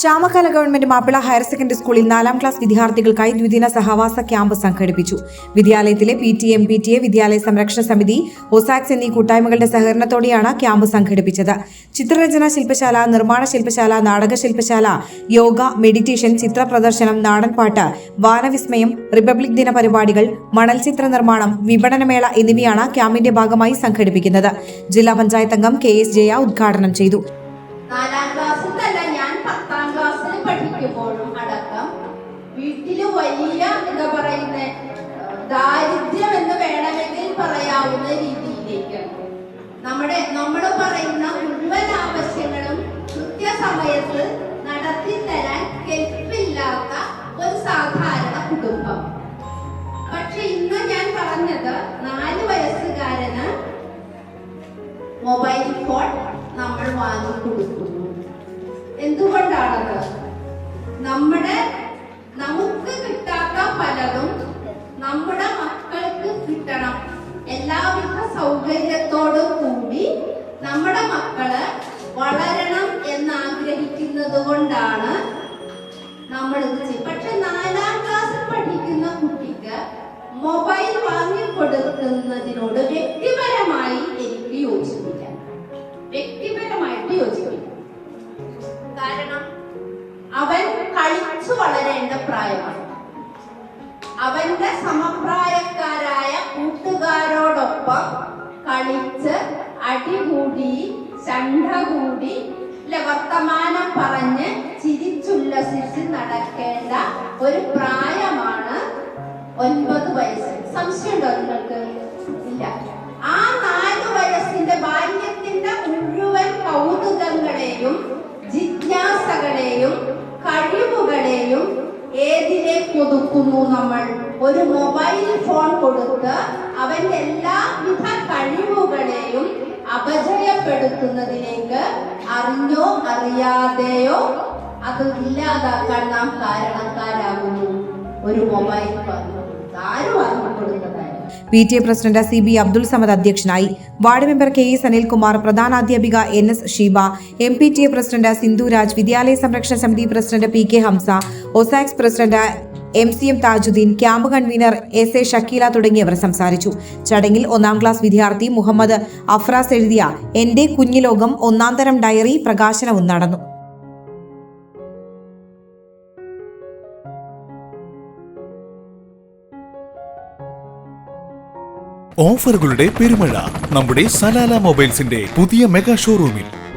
Chamakkala government Mappila higher secondary സ്കൂളിൽ നാലാം class വിദ്യാർത്ഥികൾക്കായി ദ്വിദിന സഹവാസ ക്യാമ്പ് സംഘടിപ്പിച്ചു. വിദ്യാലയത്തിലെ P T M P T A വിദ്യാലയ സംരക്ഷണ സമിതി ഒസാക്സ് എന്നീ കൂട്ടായ്മകളുടെ സഹകരണത്തോടെയാണ് ക്യാമ്പ് സംഘടിപ്പിച്ചത്. ചിത്രരചന ശില്പശാല നിർമ്മാണ ശില്പശാല നാടക ശില്പശാല യോഗ മെഡിറ്റേഷൻ ചിത്ര പ്രദർശനം നാടൻപാട്ട് വാനവിസ്മയം റിപ്പബ്ലിക് ദിന പരിപാടികൾ മണൽ ചിത്ര നിർമ്മാണം വിപണനമേള എന്നിവയാണ് ക്യാമ്പിന്റെ ഭാഗമായി സംഘടിപ്പിക്കുന്നത്. ജില്ലാ പഞ്ചായത്ത് അംഗം കെ എസ് ജയ ഉദ്ഘാടനം ചെയ്തു. പഠിക്കുമ്പോഴും അടക്കം. വീട്ടിൽ വലിയ എന്താ പറയുന്ന ദാരിദ്ര്യം എന്ന് വേണമെങ്കിൽ പറയാവുന്ന രീതിയിലേക്ക്. നമ്മുടെ നമ്മൾ പറയുന്ന മുഴുവൻ ആവശ്യങ്ങളും കൃത്യസമയത്ത് നടത്തി തരാൻ കെൽപ്പില്ലാത്ത ഒരു സാധാരണ കുടുംബം. പക്ഷെ ഇന്ന് ഞാൻ പറഞ്ഞത് നാല് വയസ്സുകാരന് മൊബൈൽ ഫോൺ നമ്മൾ വാങ്ങി കൊടുക്കുന്നു. എന്തുകൊണ്ടാണത്? നമ്മുടെ നമുക്ക് കിട്ടാത്ത പലതും നമ്മുടെ മക്കൾക്ക് കിട്ടണം. എല്ലാവിധ സൗകര്യത്തോടു കൂടി നമ്മുടെ മക്കൾ വളരണം എന്ന് ആഗ്രഹിക്കുന്നത് കൊണ്ടാണ് നമ്മൾ പക്ഷെ നാലാം ക്ലാസ്സിൽ പഠിക്കുന്ന കുട്ടിക്ക് മൊബൈൽ കളിച്ചു വളരേണ്ട പ്രായമാണ് അവന്റെ സമപ്രായക്കാരായ കൂട്ടുകാരോടൊപ്പം കളിച്ച് അടികൂടി ചണ്ട കൂടി വർത്തമാനം പറഞ്ഞ് ചിരിച്ചുല്ലസിച്ച് നടക്കേണ്ട ഒരു പ്രായമാണ് ഒൻപത് വയസ്സ്. സംശയമുണ്ടോ നിങ്ങൾക്ക്? ഇല്ല. നമ്മൾ ഒരു മൊബൈൽ ഫോൺ കൊടുത്ത് അവന്റെ എല്ലാവിധ കഴിവുകളെയും അപജയപ്പെടുത്തുന്നതിലേക്ക് അറിഞ്ഞോ അറിയാതെയോ അത് ഇല്ലാതാക്കാൻ നാം കാരണക്കാരാകുന്നു. ഒരു മൊബൈൽ ഫോൺ ആരും P T A president C B Abdul Samad അധ്യക്ഷനായി ward member K S Anilkumar പ്രധാനാധ്യാപിക N S Sheeba M P T A president Sindhuraj വിദ്യാലയ സംരക്ഷണ സമിതി president P K Hamsa ഒസാക്സ് president M C M Thajudheen camp convener S A Shakeela തുടങ്ങിയവർ സംസാരിച്ചു. ചടങ്ങിൽ ഒന്നാം class വിദ്യാർത്ഥി മുഹമ്മദ് അഫ്രാസ് എഴുതിയ എന്റെ കുഞ്ഞിലോകം ഒന്നാം തരം ഡയറി പ്രകാശനവും നടന്നു. ഓഫറുകളുടെ പെരുമഴ നമ്മുടെ സലാല മൊബൈൽസിന്റെ പുതിയ മെഗാ ഷോറൂമിൽ.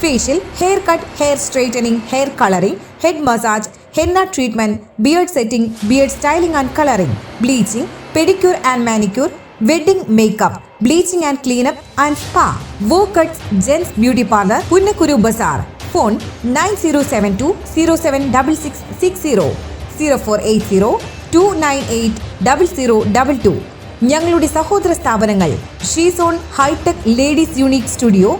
Facial hair cut hair straightening hair colouring head massage henna treatment beard setting beard styling and colouring bleaching pedicure and manicure wedding makeup bleaching and cleanup and spa wow cuts gents beauty parlour Punnakkuru Bazar phone nine zero seven two zero seven double six six zero zero four eight zero two nine eight double zero double two ഞങ്ങളുടെ സഹോദര സ്ഥാപനങ്ങൾ she zone hi-tech ladies unique studio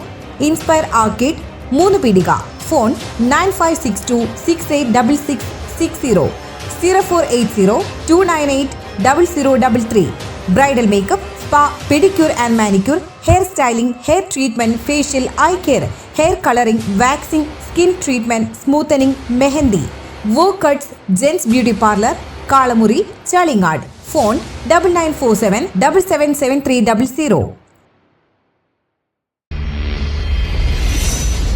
inspire arcade Moonnu Peedika. Phone nine five six two six eight double six six zero. Zero four eight zero two nine eight double zero double three. Bridal makeup spa pedicure and manicure hair styling hair treatment facial eye care hair colouring waxing skin treatment smoothening mehndi. Wow cuts gents beauty parlour Kalamuri Chalingad. Phone double nine four seven double seven seven three double zero.